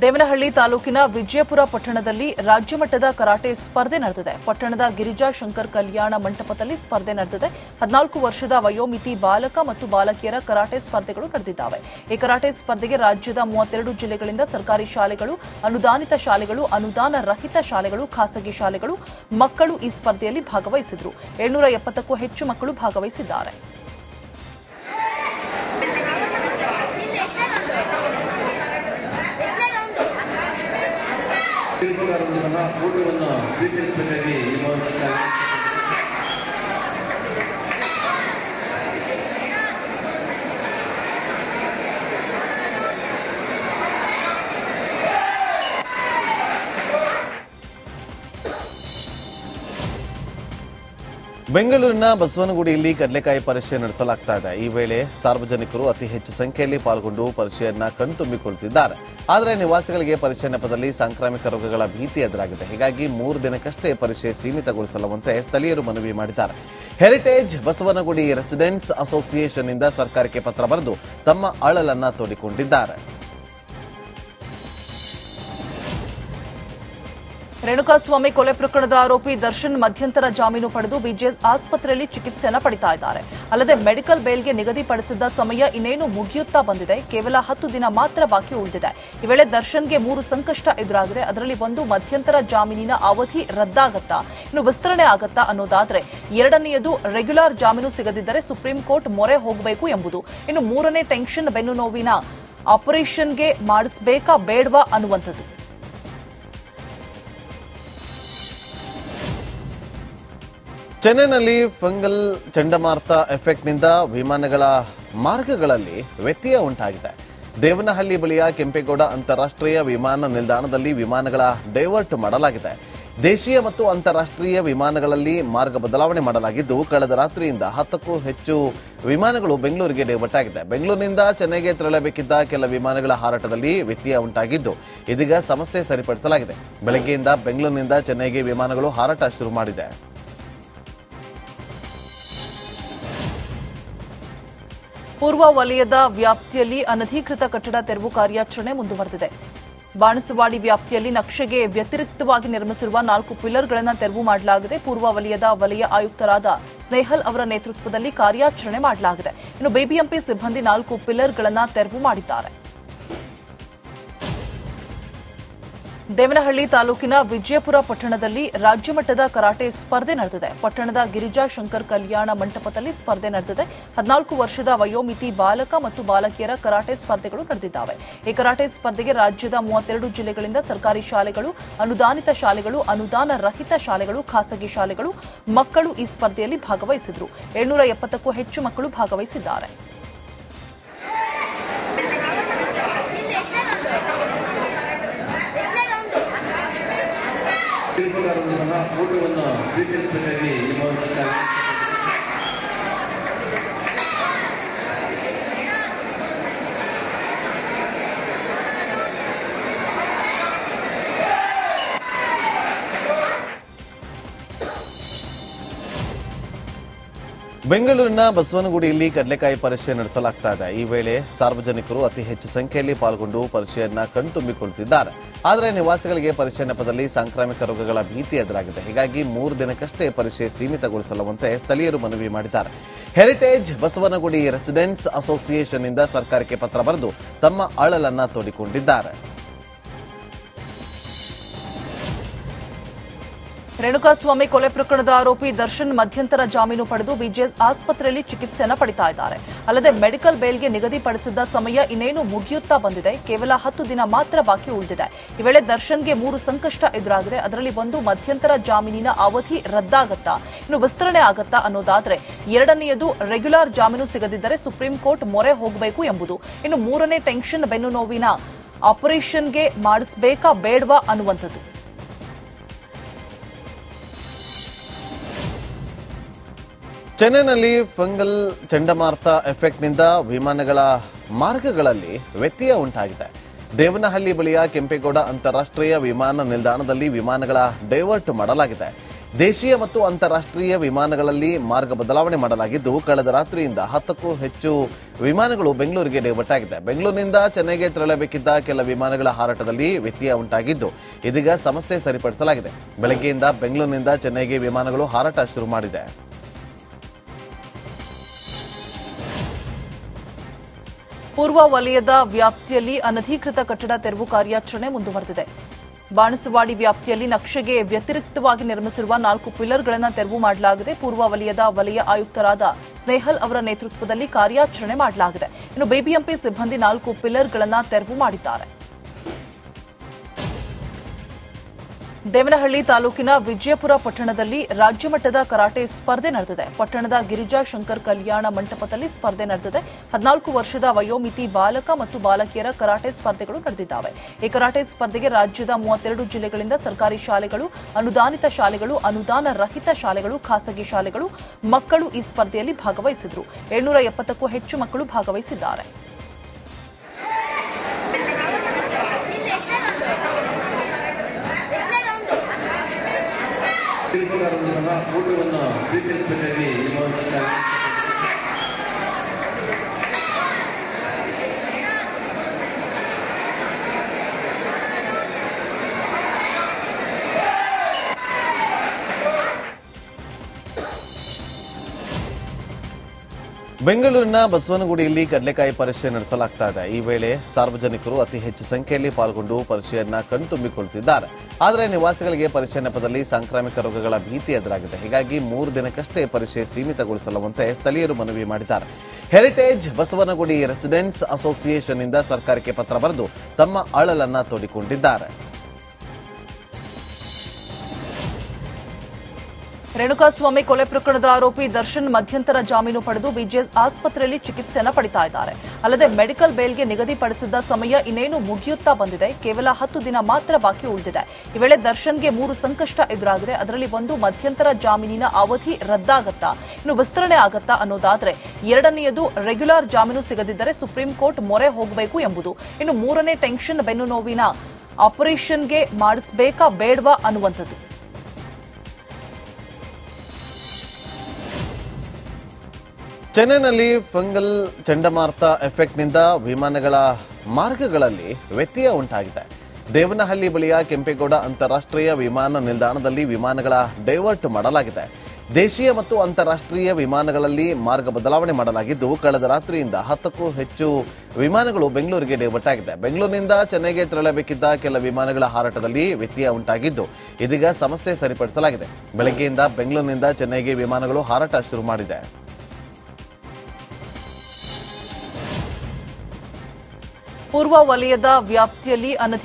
ದೇವನಹಳ್ಳಿ ತಾಲೂಕಿನ ವಿಜಯಪುರ ಪಟ್ಟಣದಲ್ಲಿ ರಾಜ್ಯ ಮಟ್ಟದ ಕರಾಟೆ ಸ್ಪರ್ಧೆ ನಡೆದಿದೆ. ಪಟ್ಟಣದ ಗಿರಿಜಾ ಶಂಕರ್ ಕಲ್ಯಾಣ ಮಂಟಪದಲ್ಲಿ ಸ್ಪರ್ಧೆ ನಡೆದಿದೆ. ಹದಿನಾಲ್ಕು ವರ್ಷದ ವಯೋಮಿತಿ ಬಾಲಕ ಮತ್ತು ಬಾಲಕಿಯರ ಕರಾಟೆ ಸ್ಪರ್ಧೆಗಳು ನಡೆದಿದ್ದಾವೆ. ಈ ಕರಾಟೆ ಸ್ಪರ್ಧೆಗೆ ರಾಜ್ಯದ ಮೂವತ್ತೆರಡು ಜಿಲ್ಲೆಗಳಿಂದ ಸರ್ಕಾರಿ ಶಾಲೆಗಳು, ಅನುದಾನಿತ ಶಾಲೆಗಳು ಅನುದಾನ ರಹಿತ ಶಾಲೆಗಳು, ಖಾಸಗಿ ಶಾಲೆಗಳು ಮಕ್ಕಳು ಈ ಸ್ಪರ್ಧೆಯಲ್ಲಿ ಭಾಗವಹಿಸಿದ್ರು. ಏಳ್ನೂರ ಎಪ್ಪತ್ತಕ್ಕೂ ಹೆಚ್ಚು ಮಕ್ಕಳು ಭಾಗವಹಿಸಿದ್ದಾರೆ. ಸಹ ಊಟವನ್ನು ಸ್ವೀಕರಿಸಬೇಕಾಗಿ ಈ ಮೂಲಕ ಬೆಂಗಳೂರಿನ ಬಸವನಗುಡಿಯಲ್ಲಿ ಕಡಲೆಕಾಯಿ ಪರಿಷೆ ನಡೆಸಲಾಗ್ತಾ ಇದೆ. ಈ ವೇಳೆ ಸಾರ್ವಜನಿಕರು ಅತಿ ಹೆಚ್ಚು ಸಂಖ್ಯೆಯಲ್ಲಿ ಪಾಲ್ಗೊಂಡು ಪರಿಚಯನ್ನ ಕಣ್ತುಂಬಿಕೊಳ್ಳುತ್ತಿದ್ದಾರೆ ಆದರೆ ನಿವಾಸಿಗಳಿಗೆ ಪರಿಷೆ ನೆಪದಲ್ಲಿ ಸಾಂಕ್ರಾಮಿಕ ರೋಗಗಳ ಭೀತಿ ಎದುರಾಗಿದೆ. ಹೀಗಾಗಿ ಮೂರು ದಿನಕ್ಕಷ್ಟೇ ಪರಿಷೆ ಸೀಮಿತಗೊಳಿಸಲುವಂತೆ ಸ್ಥಳೀಯರು ಮನವಿ ಮಾಡಿದ್ದಾರೆ. ಹೆರಿಟೇಜ್ ಬಸವನಗುಡಿ ರೆಸಿಡೆಂಟ್ಸ್ ಅಸೋಸಿಯೇಷನ್ನಿಂದ ಸರ್ಕಾರಕ್ಕೆ ಪತ್ರ ಬರೆದು ತಮ್ಮ ಅಳಲನ್ನ ತೋಡಿಕೊಂಡಿದ್ದಾರೆ. ರೇಣುಕಾಸ್ವಾಮಿ ಕೊಲೆ ಪ್ರಕರಣದ ಆರೋಪಿ ದರ್ಶನ್ ಮಧ್ಯಂತರ ಜಾಮೀನು ಪಡೆದು ಬಿಜೆಎಸ್ ಆಸ್ಪತ್ರೆಯಲ್ಲಿ ಚಿಕಿತ್ಸೆಯನ್ನು ಪಡಿತಾ ಇದ್ದಾರೆ. ಅಲ್ಲದೆ ಮೆಡಿಕಲ್ ಬೇಲ್ಗೆ ನಿಗದಿಪಡಿಸಿದ್ದ ಸಮಯ ಇನ್ನೇನು ಮುಗಿಯುತ್ತಾ ಬಂದಿದೆ. ಕೇವಲ ಹತ್ತು ದಿನ ಮಾತ್ರ ಬಾಕಿ ಉಳಿದಿದೆ. ಈ ವೇಳೆ ದರ್ಶನ್ಗೆ ಮೂರು ಸಂಕಷ್ಟ ಎದುರಾಗಿದೆ. ಅದರಲ್ಲಿ ಒಂದು ಮಧ್ಯಂತರ ಜಾಮೀನಿನ ಅವಧಿ ರದ್ದಾಗತ್ತಾ, ಇನ್ನು ವಿಸ್ತರಣೆ ಆಗತ್ತಾ ಅನ್ನೋದಾದರೆ ಎರಡನೆಯದು ರೆಗ್ಯುಲರ್ ಜಾಮೀನು ಸಿಗದಿದ್ದರೆ ಸುಪ್ರೀಂ ಕೋರ್ಟ್ ಮೊರೆ ಹೋಗಬೇಕು ಎಂಬುದು. ಇನ್ನು ಮೂರನೇ ಟೆನ್ಷನ್ ಬೆನ್ನು ನೋವಿನ ಆಪರೇಷನ್ಗೆ ಮಾಡಿಸಬೇಕಾ ಬೇಡವಾ ಅನ್ನುವಂಥದ್ದು. ಚೆನ್ನೈನಲ್ಲಿ ಫಂಗಲ್ ಚಂಡಮಾರುತ ಎಫೆಕ್ಟ್ನಿಂದ ವಿಮಾನಗಳ ಮಾರ್ಗಗಳಲ್ಲಿ ವ್ಯತ್ಯಯ ಉಂಟಾಗಿದೆ. ದೇವನಹಳ್ಳಿ ಬಳಿಯ ಕೆಂಪೇಗೌಡ ಅಂತಾರಾಷ್ಟ್ರೀಯ ವಿಮಾನ ನಿಲ್ದಾಣದಲ್ಲಿ ವಿಮಾನಗಳ ಡೈವರ್ಟ್ ಮಾಡಲಾಗಿದೆ. ದೇಶೀಯ ಮತ್ತು ಅಂತಾರಾಷ್ಟ್ರೀಯ ವಿಮಾನಗಳಲ್ಲಿ ಮಾರ್ಗ ಬದಲಾವಣೆ ಮಾಡಲಾಗಿದ್ದು, ಕಳೆದ ರಾತ್ರಿಯಿಂದ ಹತ್ತಕ್ಕೂ ಹೆಚ್ಚು ವಿಮಾನಗಳು ಬೆಂಗಳೂರಿಗೆ ಡೈವರ್ಟ್ ಆಗಿದೆ. ಬೆಂಗಳೂರಿನಿಂದ ಚೆನ್ನೈಗೆ ತೆರಳಬೇಕಿದ್ದ ಕೆಲ ವಿಮಾನಗಳ ಹಾರಾಟದಲ್ಲಿ ವ್ಯತ್ಯಯ ಉಂಟಾಗಿದ್ದು, ಇದೀಗ ಸಮಸ್ಯೆ ಸರಿಪಡಿಸಲಾಗಿದೆ. ಬೆಳಗ್ಗೆಯಿಂದ ಬೆಂಗಳೂರಿನಿಂದ ಚೆನ್ನೈಗೆ ವಿಮಾನಗಳು ಹಾರಾಟ ಶುರು ಮಾಡಿದೆ. ಪೂರ್ವ ವಲಯದ ವ್ಯಾಪ್ತಿಯಲ್ಲಿ ಅನಧಿಕೃತ ಕಟ್ಟಡ ತೆರವು ಕಾರ್ಯಾಚರಣೆ ಮುಂದುವರೆದಿದೆ. ಬಾಣಸವಾಡಿ ವ್ಯಾಪ್ತಿಯಲ್ಲಿ ನಕ್ಷೆಗೆ ವ್ಯತಿರಿಕ್ತವಾಗಿ ನಿರ್ಮಿಸಿರುವ ನಾಲ್ಕು ಪಿಲ್ಲರ್ಗಳನ್ನು ತೆರವು ಮಾಡಲಾಗಿದೆ. ಪೂರ್ವ ವಲಯದ ವಲಯ ಆಯುಕ್ತರಾದ ಸ್ನೇಹಲ್ ಅವರ ನೇತೃತ್ವದಲ್ಲಿ ಕಾರ್ಯಾಚರಣೆ ಮಾಡಲಾಗಿದೆ. ಇನ್ನು ಬಿಬಿಎಂಪಿ ಸಿಬ್ಬಂದಿ ನಾಲ್ಕು ಪಿಲ್ಲರ್ಗಳನ್ನು ತೆರವು ಮಾಡಿದ್ದಾರೆ. ದೇವನಹಳ್ಳಿ ತಾಲೂಕಿನ ವಿಜಯಪುರ ಪಟ್ಟಣದಲ್ಲಿ ರಾಜ್ಯ ಮಟ್ಟದ ಕರಾಟೆ ಸ್ಪರ್ಧೆ ನಡೆದಿದೆ. ಪಟ್ಟಣದ ಗಿರಿಜಾ ಶಂಕರ್ ಕಲ್ಯಾಣ ಮಂಟಪದಲ್ಲಿ ಸ್ಪರ್ಧೆ ನಡೆದಿದೆ. ಹದಿನಾಲ್ಕು ವರ್ಷದ ವಯೋಮಿತಿ ಬಾಲಕ ಮತ್ತು ಬಾಲಕಿಯರ ಕರಾಟೆ ಸ್ಪರ್ಧೆಗಳು ನಡೆದಿದ್ದಾವೆ. ಈ ಕರಾಟೆ ಸ್ಪರ್ಧೆಗೆ ರಾಜ್ಯದ ಮೂವತ್ತೆರಡು ಜಿಲ್ಲೆಗಳಿಂದ ಸರ್ಕಾರಿ ಶಾಲೆಗಳು, ಅನುದಾನಿತ ಶಾಲೆಗಳು ಅನುದಾನ ರಹಿತ ಶಾಲೆಗಳು, ಖಾಸಗಿ ಶಾಲೆಗಳು ಮಕ್ಕಳು ಈ ಸ್ಪರ್ಧೆಯಲ್ಲಿ ಭಾಗವಹಿಸಿದ್ರು. ಏಳ್ನೂರ ಎಪ್ಪತ್ತಕ್ಕೂ ಹೆಚ್ಚು ಮಕ್ಕಳು ಭಾಗವಹಿಸಿದ್ದಾರೆ. ಶಿಲ್ಪಕಾರರು ಸಹ ಸ್ವೀಕರಿಸಬೇಕಾಗಿ ಈ ಬೆಂಗಳೂರಿನ ಬಸವನಗುಡಿಯಲ್ಲಿ ಕಡಲೆಕಾಯಿ ಪರಿಷೆ ನಡೆಸಲಾಗ್ತಾ ಇದೆ. ಈ ವೇಳೆ ಸಾರ್ವಜನಿಕರು ಅತಿ ಹೆಚ್ಚು ಸಂಖ್ಯೆಯಲ್ಲಿ ಪಾಲ್ಗೊಂಡು ಪರಿಷೆಯನ್ನ ಕಣ್ತುಂಬಿಕೊಳ್ತಿದ್ದಾರೆ. ಆದರೆ ನಿವಾಸಿಗಳಿಗೆ ಪರಿಷೆ ನೆಪದಲ್ಲಿ ಸಾಂಕ್ರಾಮಿಕ ರೋಗಗಳ ಭೀತಿ ಎದುರಾಗಿದೆ. ಹೀಗಾಗಿ ಮೂರು ದಿನಕ್ಕಷ್ಟೇ ಪರಿಷೆ ಸೀಮಿತಗೊಳಿಸಲುವಂತೆ ಸ್ಥಳೀಯರು ಮನವಿ ಮಾಡಿದ್ದಾರೆ. ಹೆರಿಟೇಜ್ ಬಸವನಗುಡಿ ರೆಸಿಡೆಂಟ್ಸ್ ಅಸೋಸಿಯೇಷನ್ನಿಂದ ಸರ್ಕಾರಕ್ಕೆ ಪತ್ರ ಬರೆದು ತಮ್ಮ ಅಳಲನ್ನ ತೋಡಿಕೊಂಡಿದ್ದಾರೆ. ರೇಣುಕಾಸ್ವಾಮಿ ಕೊಲೆ ಪ್ರಕರಣದ ಆರೋಪಿ ದರ್ಶನ್ ಮಧ್ಯಂತರ ಜಾಮೀನು ಪಡೆದು ಬಿಜೆಎಸ್ ಆಸ್ಪತ್ರೆಯಲ್ಲಿ ಚಿಕಿತ್ಸೆಯನ್ನು ಪಡಿತಾ ಇದ್ದಾರೆ. ಅಲ್ಲದೆ ಮೆಡಿಕಲ್ ಬೇಲ್ಗೆ ನಿಗದಿಪಡಿಸಿದ್ದ ಸಮಯ ಇನ್ನೇನು ಮುಗಿಯುತ್ತಾ ಬಂದಿದೆ. ಕೇವಲ ಹತ್ತು ದಿನ ಮಾತ್ರ ಬಾಕಿ ಉಳಿದಿದೆ. ಈ ವೇಳೆ ದರ್ಶನ್ಗೆ ಮೂರು ಸಂಕಷ್ಟ ಎದುರಾಗಿದೆ. ಅದರಲ್ಲಿ ಒಂದು ಮಧ್ಯಂತರ ಜಾಮೀನಿನ ಅವಧಿ ರದ್ದಾಗತ್ತಾ, ಇನ್ನು ವಿಸ್ತರಣೆ ಆಗತ್ತಾ ಅನ್ನೋದಾದ್ರೆ ಎರಡನೆಯದು ರೆಗ್ಯುಲರ್ ಜಾಮೀನು ಸಿಗದಿದ್ದರೆ ಸುಪ್ರೀಂ ಕೋರ್ಟ್ ಮೊರೆ ಹೋಗಬೇಕು ಎಂಬುದು. ಇನ್ನು ಮೂರನೇ ಟೆನ್ಷನ್ ಬೆನ್ನು ನೋವಿನ ಆಪರೇಷನ್ಗೆ ಮಾಡಿಸಬೇಕಾ ಬೇಡವಾ ಅನ್ನುವಂಥದ್ದು. ಚೆನ್ನೈನಲ್ಲಿ ಫಂಗಲ್ ಚಂಡಮಾರುತ ಎಫೆಕ್ಟ್ನಿಂದ ವಿಮಾನಗಳ ಮಾರ್ಗಗಳಲ್ಲಿ ವ್ಯತ್ಯಯ ಉಂಟಾಗಿದೆ. ದೇವನಹಳ್ಳಿ ಬಳಿಯ ಕೆಂಪೇಗೌಡ ಅಂತಾರಾಷ್ಟ್ರೀಯ ವಿಮಾನ ನಿಲ್ದಾಣದಲ್ಲಿ ವಿಮಾನಗಳ ಡೈವರ್ಟ್ ಮಾಡಲಾಗಿದೆ. ದೇಶೀಯ ಮತ್ತು ಅಂತಾರಾಷ್ಟ್ರೀಯ ವಿಮಾನಗಳಲ್ಲಿ ಮಾರ್ಗ ಬದಲಾವಣೆ ಮಾಡಲಾಗಿದ್ದು, ಕಳೆದ ರಾತ್ರಿಯಿಂದ ಹತ್ತಕ್ಕೂ ಹೆಚ್ಚು ವಿಮಾನಗಳು ಬೆಂಗಳೂರಿಗೆ ಡೈವರ್ಟ್ ಆಗಿದೆ. ಬೆಂಗಳೂರಿನಿಂದ ಚೆನ್ನೈಗೆ ತೆರಳಬೇಕಿದ್ದ ಕೆಲ ವಿಮಾನಗಳ ಹಾರಾಟದಲ್ಲಿ ವ್ಯತ್ಯಯ ಉಂಟಾಗಿದ್ದು, ಇದೀಗ ಸಮಸ್ಯೆ ಸರಿಪಡಿಸಲಾಗಿದೆ. ಬೆಳಗ್ಗೆಯಿಂದ ಬೆಂಗಳೂರಿನಿಂದ ಚೆನ್ನೈಗೆ ವಿಮಾನಗಳು ಹಾರಾಟ ಶುರು ಮಾಡಿದೆ. ಪೂರ್ವ ವಲಯದ ವ್ಯಾಪ್ತಿಯಲ್ಲಿ ಅನಧಿಕೃತ ಕಟ್ಟಡ ತೆರವು ಕಾರ್ಯಾಚರಣೆ ಮುಂದುವರೆದಿದೆ. ಬಾಣಸವಾಡಿ ವ್ಯಾಪ್ತಿಯಲ್ಲಿ ನಕ್ಷೆಗೆ ವ್ಯತಿರಿಕ್ತವಾಗಿ ನಿರ್ಮಿಸಿರುವ ನಾಲ್ಕು ಪಿಲ್ಲರ್ಗಳನ್ನು ತೆರವು ಮಾಡಲಾಗಿದೆ. ಪೂರ್ವ ವಲಯದ ವಲಯ ಆಯುಕ್ತರಾದ ಸ್ನೇಹಲ್ ಅವರ ನೇತೃತ್ವದಲ್ಲಿ ಕಾರ್ಯಾಚರಣೆ ಮಾಡಲಾಗಿದೆ. ಇನ್ನು ಬಿಬಿಎಂಪಿ ಸಿಬ್ಬಂದಿ ನಾಲ್ಕು ಪಿಲ್ಲರ್ಗಳನ್ನು ತೆರವು ಮಾಡಿದ್ದಾರೆ. ದೇವನಹಳ್ಳಿ ತಾಲೂಕಿನ ವಿಜಯಪುರ ಪಟ್ಟಣದಲ್ಲಿ ರಾಜ್ಯ ಮಟ್ಟದ ಕರಾಟೆ ಸ್ಪರ್ಧೆ ನಡೆದಿದೆ. ಪಟ್ಟಣದ ಗಿರಿಜಾ ಶಂಕರ್ ಕಲ್ಯಾಣ ಮಂಟಪದಲ್ಲಿ ಸ್ಪರ್ಧೆ ನಡೆದಿದೆ. ಹದಿನಾಲ್ಕು ವರ್ಷದ ವಯೋಮಿತಿ ಬಾಲಕ ಮತ್ತು ಬಾಲಕಿಯರ ಕರಾಟೆ ಸ್ಪರ್ಧೆಗಳು ನಡೆದಿದ್ದಾವೆ. ಈ ಕರಾಟೆ ಸ್ಪರ್ಧೆಗೆ ರಾಜ್ಯದ ಮೂವತ್ತೆರಡು ಜಿಲ್ಲೆಗಳಿಂದ ಸರ್ಕಾರಿ ಶಾಲೆಗಳು, ಅನುದಾನಿತ ಶಾಲೆಗಳು ಅನುದಾನ ರಹಿತ ಶಾಲೆಗಳು, ಖಾಸಗಿ ಶಾಲೆಗಳು ಮಕ್ಕಳು ಈ ಸ್ಪರ್ಧೆಯಲ್ಲಿ ಭಾಗವಹಿಸಿದ್ರು. ಏಳ್ನೂರ ಎಪ್ಪತ್ತಕ್ಕೂ ಹೆಚ್ಚು ಮಕ್ಕಳು ಭಾಗವಹಿಸಿದ್ದಾರೆ. ಸಹ ಊಟವನ್ನು ಸ್ವೀಕರಿಸಬೇಕಾಗಿ ಈ ಬೆಂಗಳೂರಿನ ಬಸವನಗುಡಿಯಲ್ಲಿ ಕಡಲೆಕಾಯಿ ಪರಿಷೆ ನಡೆಸಲಾಗ್ತಾ ಇದೆ. ಈ ವೇಳೆ ಸಾರ್ವಜನಿಕರು ಅತಿ ಹೆಚ್ಚು ಸಂಖ್ಯೆಯಲ್ಲಿ ಪಾಲ್ಗೊಂಡು ಪರಿಷೆಯನ್ನ ಕಣ್ತುಂಬಿಕೊಳ್ಳುತ್ತಿದ್ದಾರೆ ಆದರೆ ನಿವಾಸಿಗಳಿಗೆ ಪರಿಷೆ ನೆಪದಲ್ಲಿ ಸಾಂಕ್ರಾಮಿಕ ರೋಗಗಳ ಭೀತಿ ಎದುರಾಗಿದೆ. ಹೀಗಾಗಿ ಮೂರು ದಿನಕ್ಕಷ್ಟೇ ಪರಿಷೆ ಸೀಮಿತಗೊಳಿಸಲುವಂತೆ ಸ್ಥಳೀಯರು ಮನವಿ ಮಾಡಿದ್ದಾರೆ. ಹೆರಿಟೇಜ್ ಬಸವನಗುಡಿ ರೆಸಿಡೆಂಟ್ಸ್ ಅಸೋಸಿಯೇಷನ್ನಿಂದ ಸರ್ಕಾರಕ್ಕೆ ಪತ್ರ ಬರೆದು ತಮ್ಮ ಅಳಲನ್ನ ತೋಡಿಕೊಂಡಿದ್ದಾರೆ. ರೇಣುಕಾಸ್ವಾಮಿ ಕೊಲೆ ಪ್ರಕರಣದ ಆರೋಪಿ ದರ್ಶನ್ ಮಧ್ಯಂತರ ಜಾಮೀನು ಪಡೆದು ಬಿಜೆಎಸ್ ಆಸ್ಪತ್ರೆಯಲ್ಲಿ ಚಿಕಿತ್ಸೆಯನ್ನು ಪಡಿತಾ ಇದ್ದಾರೆ. ಅಲ್ಲದೆ ಮೆಡಿಕಲ್ ಬೇಲ್ಗೆ ನಿಗದಿಪಡಿಸಿದ್ದ ಸಮಯ ಇನ್ನೇನು ಮುಗಿಯುತ್ತಾ ಬಂದಿದೆ. ಕೇವಲ ಹತ್ತು ದಿನ ಮಾತ್ರ ಬಾಕಿ ಉಳಿದಿದೆ. ಈ ವೇಳೆ ದರ್ಶನ್ಗೆ ಮೂರು ಸಂಕಷ್ಟ ಎದುರಾಗಿದೆ. ಅದರಲ್ಲಿ ಒಂದು ಮಧ್ಯಂತರ ಜಾಮೀನಿನ ಅವಧಿ ರದ್ದಾಗತ್ತಾ, ಇನ್ನು ವಿಸ್ತರಣೆ ಆಗತ್ತಾ ಅನ್ನೋದಾದರೆ ಎರಡನೆಯದು ರೆಗ್ಯುಲರ್ ಜಾಮೀನು ಸಿಗದಿದ್ದರೆ ಸುಪ್ರೀಂ ಕೋರ್ಟ್ ಮೊರೆ ಹೋಗಬೇಕು ಎಂಬುದು. ಇನ್ನು ಮೂರನೇ ಟೆನ್ಷನ್ ಬೆನ್ನು ನೋವಿನ ಆಪರೇಷನ್ಗೆ ಮಾಡಿಸಬೇಕಾ ಬೇಡವಾ ಅನ್ನುವಂಥದ್ದು. ಚೆನ್ನೈನಲ್ಲಿ ಫಂಗಲ್ ಚಂಡಮಾರುತ ಎಫೆಕ್ಟ್ನಿಂದ ವಿಮಾನಗಳ ಮಾರ್ಗಗಳಲ್ಲಿ ವ್ಯತ್ಯಯ ಉಂಟಾಗಿದೆ. ದೇವನಹಳ್ಳಿ ಬಳಿಯ ಕೆಂಪೇಗೌಡ ಅಂತಾರಾಷ್ಟ್ರೀಯ ವಿಮಾನ ನಿಲ್ದಾಣದಲ್ಲಿ ವಿಮಾನಗಳ ಡೈವರ್ಟ್ ಮಾಡಲಾಗಿದೆ. ದೇಶೀಯ ಮತ್ತು ಅಂತಾರಾಷ್ಟ್ರೀಯ ವಿಮಾನಗಳಲ್ಲಿ ಮಾರ್ಗ ಬದಲಾವಣೆ ಮಾಡಲಾಗಿದ್ದು, ಕಳೆದ ರಾತ್ರಿಯಿಂದ ಹತ್ತಕ್ಕೂ ಹೆಚ್ಚು ವಿಮಾನಗಳು ಬೆಂಗಳೂರಿಗೆ ಡೈವರ್ಟ್ ಆಗಿದೆ. ಬೆಂಗಳೂರಿನಿಂದ ಚೆನ್ನೈಗೆ ತೆರಳಬೇಕಿದ್ದ ಕೆಲ ವಿಮಾನಗಳ ಹಾರಾಟದಲ್ಲಿ ವ್ಯತ್ಯಯ ಉಂಟಾಗಿದ್ದು, ಇದೀಗ ಸಮಸ್ಯೆ ಸರಿಪಡಿಸಲಾಗಿದೆ. ಬೆಳಗ್ಗೆಯಿಂದ ಬೆಂಗಳೂರಿನಿಂದ ಚೆನ್ನೈಗೆ ವಿಮಾನಗಳು ಹಾರಾಟ ಶುರು ಮಾಡಿದೆ. ಪೂರ್ವ ವಲಯದ ವ್ಯಾಪ್ತಿಯಲ್ಲಿ ಅನಧಿ